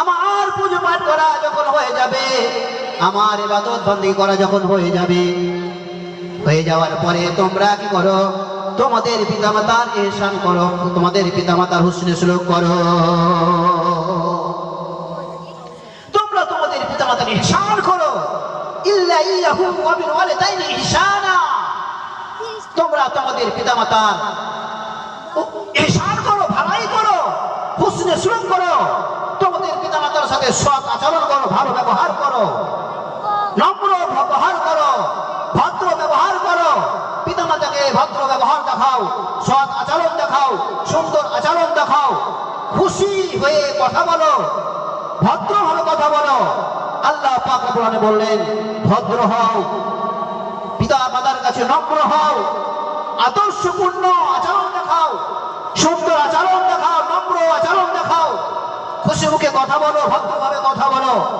আমার পুজো পাঠ করা যখন হয়ে যাবে, আমার ইবাদত বন্দী করা যখন হয়ে যাবে, হয়ে যাওয়ার পরে তোমরা কি করো? তোমাদের পিতামাতার এহসান করো, তোমাদের পিতামাতার হুসনে শ্লোক করো। তোমরা তোমাদের পিতামাতার ইহসান করো। ইল্লা ইয়াহু ওয়া বিল ওয়ালিদাইনি ইহসানা তোমরা তোমাদের পিতামাতার ইহসান করো, ভালাই করো, হুসনে শ্লোক করো। সাথে সৎ আচরণ করো, ভালো ব্যবহার করো। নম্র ব্যবহার করো, ভদ্র ব্যবহার করো। পিতামাতাকে ভদ্র ব্যবহার দেখাও, সৎ আচরণ দেখাও, সুন্দর আচরণ দেখাও। খুশি হয়ে কথা বলো, ভদ্র ভদ্রভাবে কথা বলো। আল্লাহ পাক বললেন, ভদ্র হও পিতা মাতার কাছে নম্র হও। আদর্শপূর্ণ আচরণ দেখাও সুন্দর খুশি মুখে কথা বলো ভদ্রভাবে কথা বলো।